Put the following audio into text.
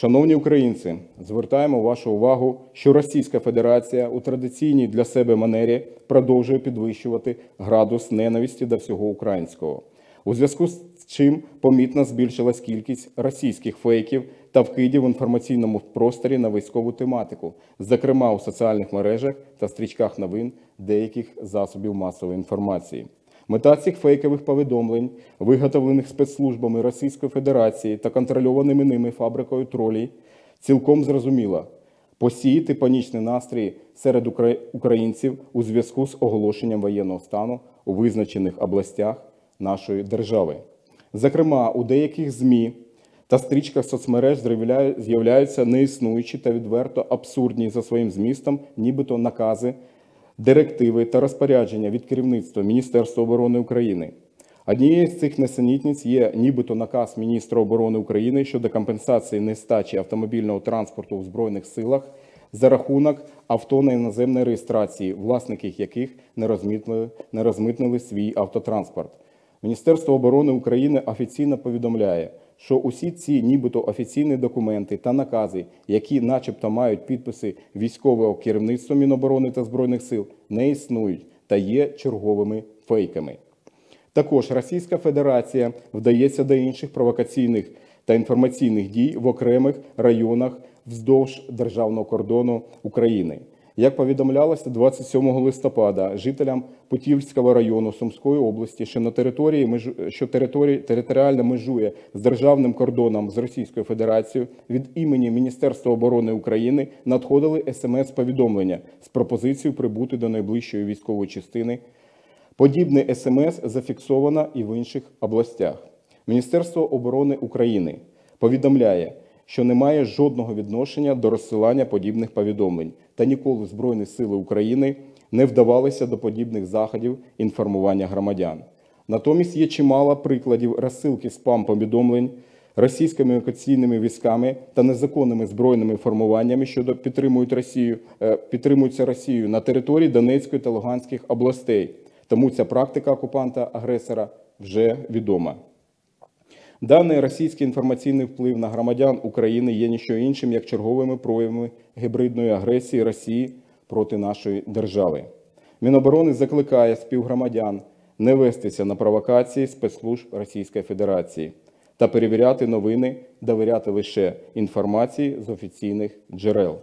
Шановні українці, звертаємо вашу увагу, що Російська Федерація у традиційній для себе манері продовжує підвищувати градус ненависті до всього українського. У зв'язку з чим помітно збільшилась кількість російських фейків та вкидів в інформаційному просторі на військову тематику, зокрема у соціальних мережах та стрічках новин деяких засобів масової інформації. Мета цих фейкових повідомлень, виготовлених спецслужбами Російської Федерації та контрольованими ними фабрикою тролей, цілком зрозуміла посіяти панічні настрої серед українців у зв'язку з оголошенням воєнного стану у визначених областях нашої держави. Зокрема, у деяких ЗМІ та стрічках соцмереж з'являються неіснуючі та відверто абсурдні за своїм змістом, нібито накази, директиви та розпорядження від керівництва Міністерства оборони України. Однією з цих несенітниць є нібито наказ міністра оборони України щодо компенсації нестачі автомобільного транспорту у Збройних силах за рахунок авто на іноземної реєстрації, власники яких не розмитнили, не розмитнили свій автотранспорт. Міністерство оборони України офіційно повідомляє, що усі ці нібито офіційні документи та накази, які начебто мають підписи військового керівництва Міноборони та Збройних сил, не існують та є черговими фейками. Також Російська Федерація вдається до інших провокаційних та інформаційних дій в окремих районах вздовж державного кордону України. Як повідомлялося 27 листопада жителям Путівського району Сумської області, що на території межу- що території територіально межує з державним кордоном з Російською Федерацією, від імені Міністерства оборони України надходили смс-повідомлення з пропозицією прибути до найближчої військової частини Подібне СМС зафіксовано і в інших областях. Міністерство оборони України повідомляє, що не має жодного відношення до розсилання подібних повідомлень та ніколи Збройні Сили України не вдавалися до подібних заходів інформування громадян. Натомість є чимало прикладів розсилки спам-повідомлень російськими окупаційними військами та незаконними збройними формуваннями, що підтримують Росію, е, підтримуються Росією на території Донецької та Луганських областей. Тому ця практика окупанта-агресора вже відома. Даний російський інформаційний вплив на громадян України є ніщо іншим, як черговими проявами гібридної агресії Росії проти нашої держави. Міноборони закликає співгромадян не вестися на провокації спецслужб Російської Федерації та перевіряти новини, довіряти лише інформації з офіційних джерел.